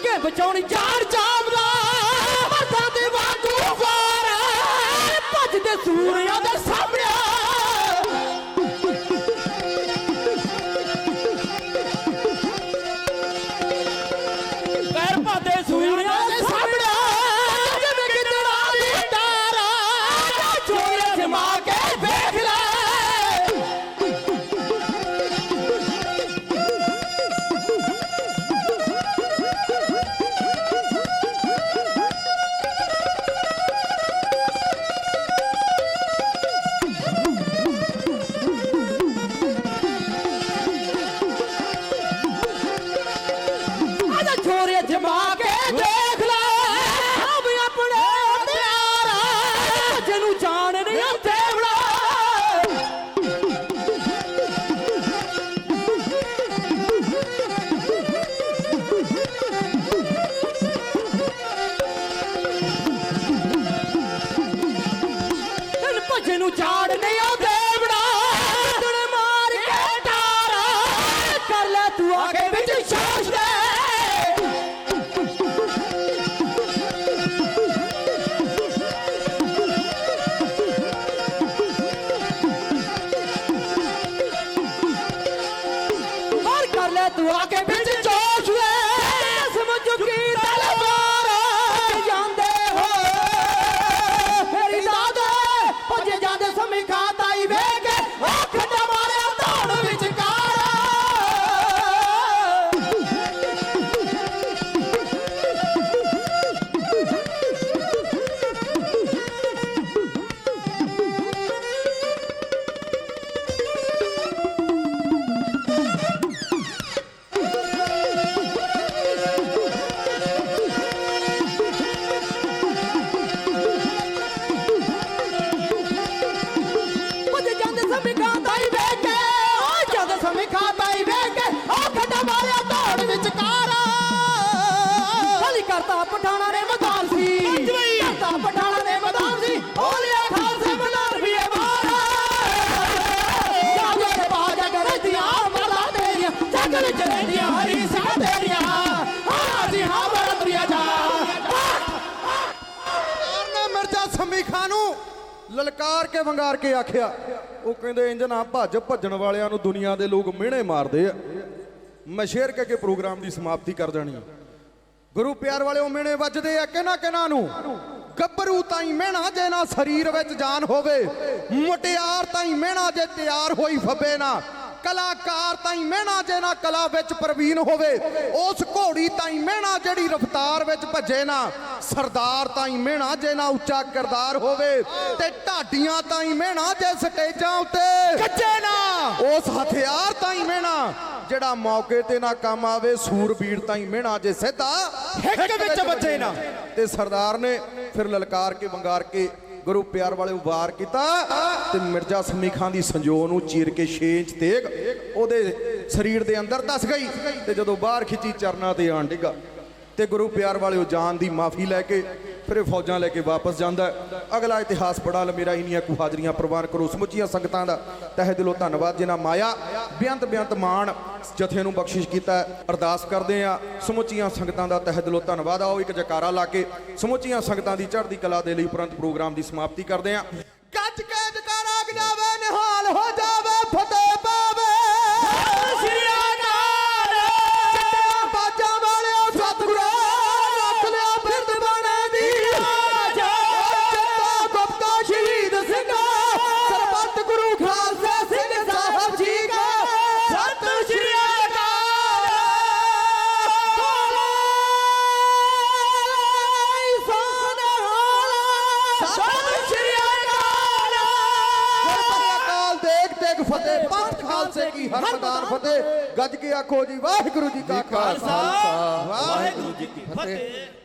ਬਚਾਉਣੀ ਜਾਨ ਜਾਮਦਾ ਮਰਦਾਂ ਦੇ ਵਾਂਗੂ ਵਾਰ ਭੱਜਦੇ ਸੂਰਿਆਂ ਦੇ ਪਠਾਣਾ ਨੇ ਮੈਦਾਨ ਸੀ। ਕਰਤਾ ਪਠਾਣਾ ਨੇ ਮੈਦਾਨ ਸੀ। ਉਹ ਲਿਆ ਖਾਲਸੇ ਮੈਦਾਨ ਵੀ ਇਹ ਮਾਰ ਜਾਗੇ ਤੇ ਬਾਜਾ ਕਰਦੀਆਂ ਮਰਦਾ ਤੇਰੀਆਂ ਜੱਗ ਵਿੱਚ ਰਹਿੰਦੀਆਂ ਹਰੀ ਸਾਹ ਤੇਰੀਆਂ। ਹਾਂ ਜੀ ਹਾਂ ਬੜਾ ਤੁਰਿਆ ਜਾ। ਨੇ ਮਿਰਜ਼ਾ ਸੰਮੀ ਖਾਨ ਨੂੰ ਲਲਕਾਰ ਕੇ ਵੰਗਾਰ ਕੇ ਆਖਿਆ। ਉਹ ਕਹਿੰਦੇ ਇੰਜ ਨਾ ਭੱਜ ਭੱਜਣ ਵਾਲਿਆਂ ਨੂੰ ਦੁਨੀਆ ਦੇ ਲੋਕ ਮਿਹਣੇ ਮਾਰਦੇ ਆ। ਮੈਂ ਸ਼ੇਅਰ ਕਰਕੇ ਪ੍ਰੋਗਰਾਮ ਦੀ ਸਮਾਪਤੀ ਕਰ ਦੇਣੀ ਆ। ਗੁਰੂ ਪਿਆਰ ਵਾਲਿਓ, ਮਿਹਣੇ ਵੱਜਦੇ ਆ ਕਿਹਨਾਂ ਕਿਹਨਾਂ ਨੂੰ? ਗੱਭਰੂ ਤਾਈ ਮਿਹਣਾ ਜੇ ਨਾ ਸਰੀਰ ਵਿੱਚ ਜਾਨ ਹੋਵੇ, ਮੁਟਿਆਰ ਤਾਈ ਮਿਹਣਾ ਜੇ ਤਿਆਰ ਹੋਈ ਫੱਬੇ ਨਾ। ਕਲਾਕਾਰ ਤਾਈ ਮਿਹਣਾ ਜੇ ਨਾ ਕਲਾ ਵਿੱਚ ਪ੍ਰਵੀਨ ਹੋਵੇ ਉਸ ਘੋੜੀ ਤਾਈ ਮਿਹਣਾ ਜਿਹੜੀ ਰਫਤਾਰ ਵਿੱਚ ਭੱਜੇ ਨਾ ਸਰਦਾਰ ਤਾਈ ਮਿਹਣਾ ਜੇ ਨਾ ਉੱਚਾ ਕਿਰਦਾਰ ਹੋਵੇ ਤੇ ਢਾਡੀਆਂ ਤਾਈ ਮਿਹਣਾ ਜੇ ਸਟੇਜਾਂ ਉੱਤੇ ਕੱਚੇ ਨਾ! ਉਸ ਹਥਿਆਰ ਤਾਈ ਮਿਹਣਾ ਜਿਹੜਾ ਮੌਕੇ ਤੇ ਨਾ ਕੰਮ ਆਵੇ ਸੂਰਬੀਰ ਤਾਈ ਮਿਹਣਾ ਜੇ ਸਿੱਧਾ ਹਿੱਕ ਵਿੱਚ ਵੱਜੇ ਨਾ। ਤੇ ਸਰਦਾਰ ਨੇ ਫਿਰ ਲਲਕਾਰ ਕੇ ਵੰਗਾਰ ਕੇ ਗੁਰੂ ਪਿਆਰ ਵਾਲੇ ਵਾਰ ਕੀਤਾ। ਤੇ ਮਿਰਜ਼ਾ ਸਮੀ ਖਾਨ ਦੀ ਸੰਜੋ ਨੂੰ ਚੀਰ ਕੇ 6 ਇੰਚ ਤੇਗ, ਉਹਦੇ ਸਰੀਰ ਦੇ ਅੰਦਰ ਦੱਸ ਗਈ ਤੇ ਜਦੋਂ ਬਾਹਰ ਖਿੱਚੀ ਚਰਨਾ ਤੇ ਆਣ ਡਿੱਗਾ ਤੇ ਗੁਰੂ ਪਿਆਰ ਵਾਲੇ ਜਾਨ ਦੀ ਮਾਫੀ ਲੈ ਕੇ ਫਿਰ ਇਹ ਫੌਜਾਂ ਲੈ ਕੇ ਵਾਪਸ ਜਾਂਦਾ ਅਗਲਾ ਇਤਿਹਾਸ ਪੜਾ ਲ ਮੇਰਾ ਇਨੀਆਂ ਕੁ ਹਾਜ਼ਰੀਆਂ ਪ੍ਰਵਾਨ ਕਰੋ, ਸਮੁੱਚੀਆਂ ਸੰਗਤਾਂ ਦਾ ਤਹਿ ਦਿਲੋਂ ਧੰਨਵਾਦ। ਜਿਨ੍ਹਾਂ ਮਾਇਆ ਬੇਅੰਤ ਬੇਅੰਤ ਮਾਣ ਜਥੇ ਨੂੰ ਬਖਸ਼ਿਸ਼ ਕੀਤਾ ਅਰਦਾਸ ਕਰਦੇ ਆ ਸਮੁੱਚੀਆਂ ਸੰਗਤਾਂ ਦਾ ਤਹਿ ਦਿਲੋਂ ਧੰਨਵਾਦ। ਆਓ ਇੱਕ ਜਕਾਰਾ ਲਾ ਕੇ ਸਮੁੱਚੀਆਂ ਸੰਗਤਾਂ ਦੀ ਚੜ੍ਹਦੀ ਕਲਾ ਦੇ ਲਈ ਉਪਰੰਤ ਪ੍ਰੋਗਰਾਮ ਦੀ ਸਮਾਪਤੀ ਕਰਦੇ ਆ ਖਾਲਸੇ ਕੀ ਹਰ ਮੈਦਾਨ ਫਤਿਹ। ਗੱਜ ਕੇ ਆਖੋ ਜੀ ਵਾਹਿਗੁਰੂ ਜੀ ਕਾ ਖਾਲਸਾ। ਵਾਹਿਗੁਰੂ ਜੀ ਕੀ ਫਤਿਹ।